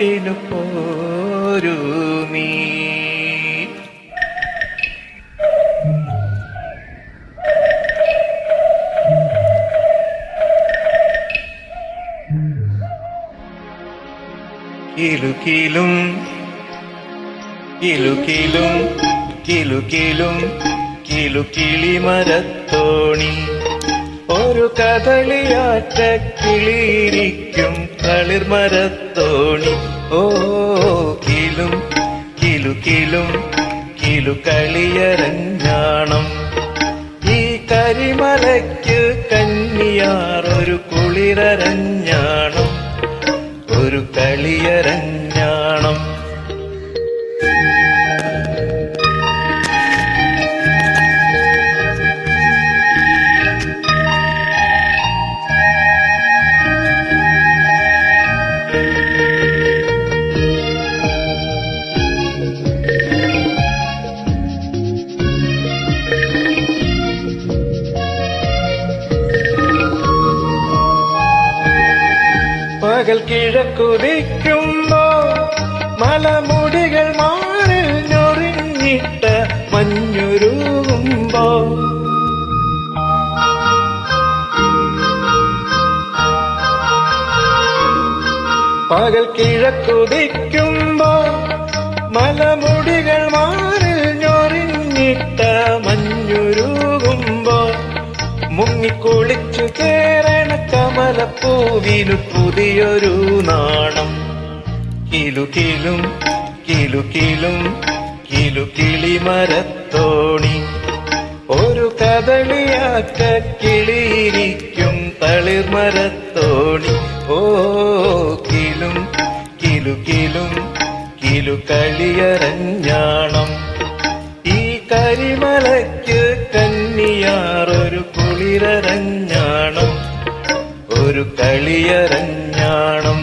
നാട്ടിനു പോരൂ നീ കിലുകിലും കിലുകിലും കിലുകിലും കിലുകിളി മരത്തോണി ഒരു കഥളിയാറ്റ കിളിയിരിക്കും കളിർമരത്തോണി ഓ കിലും കിലുകിലും കിലു കളിയരഞ്ഞാണം ഈ കരിമലയ്ക്ക് കന്നിയാറൊരു കുളിരരഞ്ഞാണം ഒരു കളിയരഞ്ഞാണം പകൽ കിഴക്കുതിക്കുമ്പോ മലമുടികൾ മാറിൽ ഞൊറിഞ്ഞിട്ട് മഞ്ഞുരുകുമ്പോ. പകൽ കിഴക്കുതിക്കുമ്പോ മലമുടികൾ മാറിൽ ഞൊറിഞ്ഞിട്ട മഞ്ഞുരുകുമ്പോ മുങ്ങിക്കുളിച്ചു കേറണ കമലപ്പൂവിനു പുതിയൊരു നാണം. കിലുകിലും കിലുകിലും കിലുകിളി മരത്തോണി. ഒരു കദളിയാറ്റ കിളിയിരിക്കും തളിർമരത്തോണി ഓ കിലും കിലുകിലും കിലു കളിയരഞ്ഞാണം. ഈ കരിമലയ്ക്ക് കന്നിയാറൊരു കുളിരരഞ്ഞാണം. ഒരു കളിയരഞ്ഞാണം